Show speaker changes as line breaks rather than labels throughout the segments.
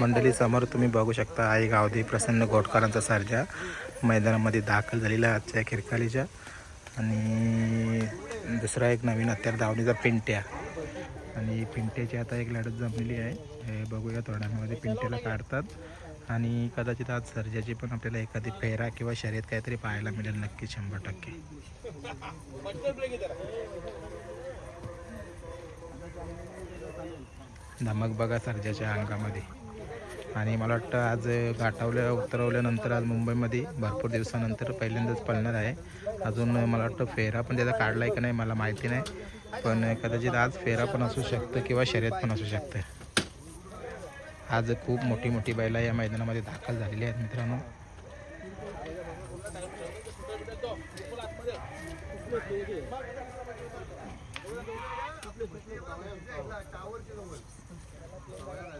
मंडळी समोर तुम्ही बघू शकता आई गावदी प्रसन्न गोटकरांचा सर्जा मैदानामध्ये दाखल झालेला आजच्या खिरकालीच्या. आणि दुसरा एक नवीन हत्यार धावणीचा पिंट्या. आणि पिंट्याची आता एक लढत जमलेली आहे. हे बघूया थोड्यामध्ये पिंट्याला काढतात. आणि कदाचित आज सर्जाची पण आपल्याला एखादी फेरा किंवा शर्यत काहीतरी पाहायला मिळेल नक्की शंभर टक्के. धमक बघा सर्जाच्या अंगामध्ये. आणि मला वाटतं आज गाठवल्या उतरवल्यानंतर आज मुंबईमध्ये भरपूर दिवसानंतर पहिल्यांदाच पळणार आहे. अजून मला वाटतं फेरा पण त्याचा काढला आहे का नाही मला माहिती नाही. पण कदाचित आज फेरा पण असू शकतं किंवा शर्यत पण असू शकतं. आज खूप मोठी मोठी बैला या मैदानामध्ये दाखल झालेली आहेत मित्रांनो.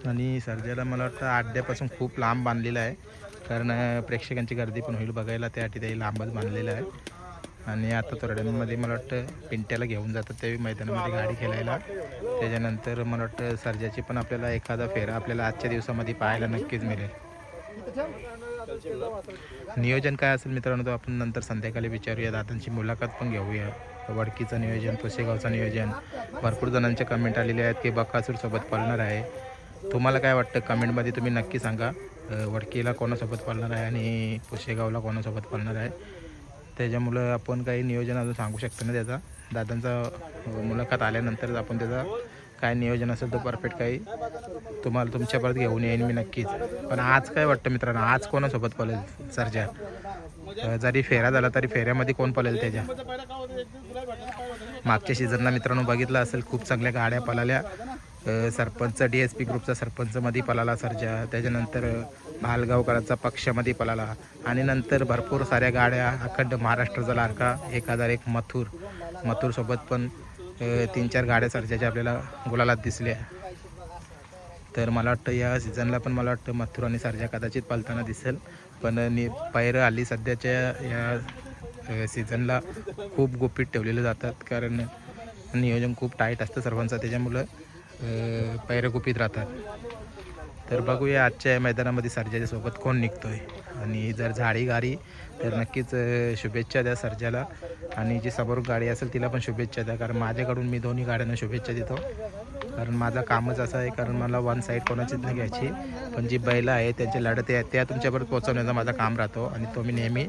आणि सर्जाला मला वाटतं आड्यापासून खूप लांब बांधलेला आहे. कारण प्रेक्षकांची गर्दी पण होईल बघायला. त्यासाठी ते लांबच बांधलेलं आहे. आणि आता तोरड्यांमध्ये मला वाटतं पिंट्याला घेऊन जातात त्यावेळी मैदानामध्ये गाडी खेळायला. त्याच्यानंतर मला वाटतं सर्जाची पण आपल्याला एखादा फेरा आपल्याला आजच्या दिवसामध्ये पाहायला नक्कीच मिळेल. नियोजन काय असेल मित्रांनो तो आपण नंतर संध्याकाळी विचारूया. दादांची मुलाखत पण घेऊया. वडकीचं नियोजन पुसेगावचं नियोजन. भरपूर जणांच्या कमेंट आलेले आहेत की बकासूरसोबत पळणार आहे. तुम्हाला काय वाटतं? कमेंटमध्ये तुम्ही नक्की सांगा. वडकीला कोणासोबत पळणार आहे आणि पुसेगावला कोणासोबत पळणार आहे? त्याच्यामुळं आपण काही नियोजन अजून सांगू शकतो ना त्याचा. दादांचा मुलाखत आल्यानंतरच आपण त्याचा काय नियोजन असेल तो परफेक्ट काही तुम्हाला तुमच्या परत घेऊन येईन मी नक्कीच. पण आज काय वाटतं मित्रांनो? आज कोणासोबत पळेल सरच्या जरी फेरा झाला तरी फेऱ्यामध्ये कोण पळेल त्याच्या? मागच्या सीझनला मित्रांनो बघितलं असेल खूप चांगल्या गाड्या पळाल्या. सरपंच डी एस पी ग्रुपचा सरपंचमध्ये पळाला सरच्या त्याच्यानंतर भालगावकरांचा पक्षामध्ये पळाला. आणि नंतर भरपूर साऱ्या गाड्या अखंड महाराष्ट्राचा लाडका एक हजार एक मथुर. मथुरसोबत पण तीन चार गाड्या सरच्याच्या आपल्याला गुलालात दिसल्या. तर मला वाटतं या सीझनला पण मला वाटतं मथुर आणि सर्जा कदाचित पळताना दिसेल. पण नि पायरं आली सध्याच्या या सीझनला खूप गुपित ठेवलेले जातात. कारण नियोजन खूप टाईट असतं सर्वांचं. त्याच्यामुळं पायरं गुपित राहतात. तर बघूया आजच्या या मैदानामध्ये सर्जाच्या सोबत कोण निघतोय. आणि जर झाडी गाडी तर नक्कीच शुभेच्छा द्या सर्जाला. आणि जी समोर गाडी असेल तिला पण शुभेच्छा द्या. कारण माझ्याकडून मी दोन्ही गाड्यांना शुभेच्छा देतो. कारण माझं कामच असं आहे कारण मला वन साईड कोणाचीच नाही घ्यायची. पण जी बैलं आहे त्यांच्या लढत आहे त्या तुमच्यापर्यंत पोहोचवण्याचा माझा काम राहतो. आणि तो मी नेहमी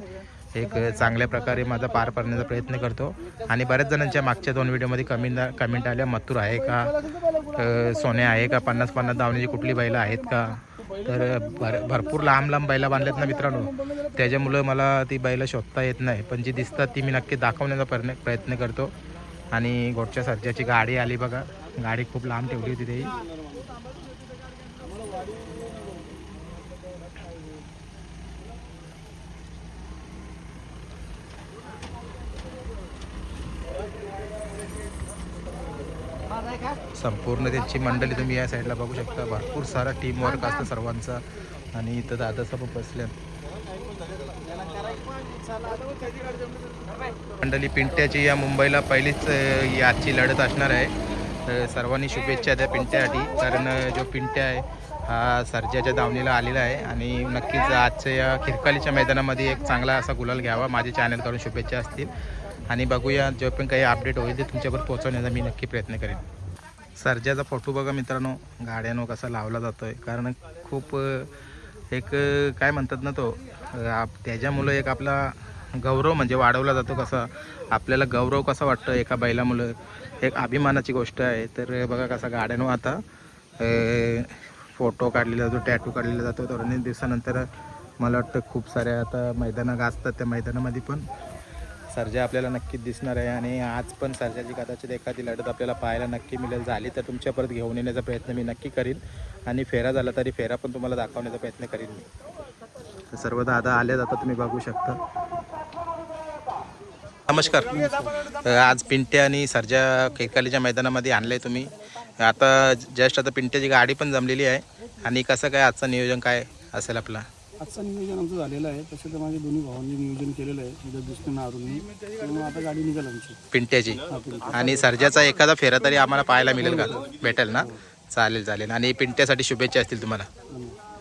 एक चांगल्या प्रकारे माझा पार पाडण्याचा प्रयत्न करतो. आणि बऱ्याच जणांच्या मागच्या दोन व्हिडिओमध्ये कमेंट कमेंट आल्या मथुर आहे का? सोने आहे का? पन्नास पन्नास धावण्याची कुठली बैलं आहेत का? तर भर भरपूर लांब लांब बैला बांधल्यात ना मित्रांनो. त्याच्यामुळं मला ती बैलं शोधता येत नाही. पण जी दिसतात ती मी नक्की दाखवण्याचा प्रयत्न प्रयत्न करतो. आणि गोडच्या सर्जाची गाडी आली बघा. गाडी खूप लांब ठेवली होती ती संपूर्ण त्यांची मंडळी तुम्ही या साईडला बघू शकता. भरपूर सारा टीम वर्क असतं सर्वांचा. आणि इथं दादाचा पण बसल्या. मंडळी पिंट्याची या मुंबईला पहिलीच अ, आजची लढत असणार आहे. सर्वांनी शुभेच्छा द्या पिंट्यासाठी. कारण जो पिंट्या आहे हा सर्जाच्या दावणीला आलेला आहे. आणि नक्कीच आजच्या या खिरकालीच्या मैदानामध्ये एक चांगला असा गुलाल घ्यावा. माझे चॅनलकडून शुभेच्छा असतील. आणि बघूया जो पण काही अपडेट होईल ते तुमच्यावर पोहोचवण्याचा मी नक्की प्रयत्न करेन. सर्जाचा फोटो बघा मित्रांनो. गाड्यानो कसा लावला जातो आहे कारण खूप एक काय म्हणतात ना तो आप- त्याच्यामुळं एक आपला गौरव म्हणजे वाढवला जातो कसा. आपल्याला गौरव कसा वाटतं एका बैलामुळं. एक अभिमानाची गोष्ट आहे. तर बघा कसा गाड्यानो आता फोटो काढलेला जातो टॅटू काढलेला जातो. तर अनेक दिवसानंतर मला वाटतं खूप साऱ्या आता मैदानं गाजतात त्या मैदानामध्ये पण. सर्जा आपल्याला नक्कीच दिसणार आहे आणि आज पण सर्जाची कदाचित एखादी लढत आपल्याला पाहायला नक्की मिळेल. झाली तर तुमच्या परत घेऊन येण्याचा प्रयत्न मी नक्की करीन. आणि फेरा झाला तरी फेरा पण तुम्हाला दाखवण्याचा प्रयत्न करीन मी. तर सर्व दादा आले आता तुम्ही बघू शकता. नमस्कार. आज पिंट्या आणि सर्जा केकालीच्या मैदानामध्ये आणले तुम्ही. आता जस्ट आता पिंट्याची गाडी पण जमलेली आहे. आणि कसं काय आजचं नियोजन काय असेल आपलं?
आजचं नियोजन आमचं झालेलं आहे. तसं तर माझ्या दोन्ही भावांनी नियोजन केलेलं आहे. जगदीशने नारूननी त्यामुळे आता गाडी निघाल आमची.
पिंट्याची.
पिंट्या.
आणि सर्जाचा एखादा फेरा तरी आम्हाला पाहायला मिळेल का? भेटेल ना? चालेल चालेल. आणि पिंट्यासाठी शुभेच्छा असतील तुम्हाला.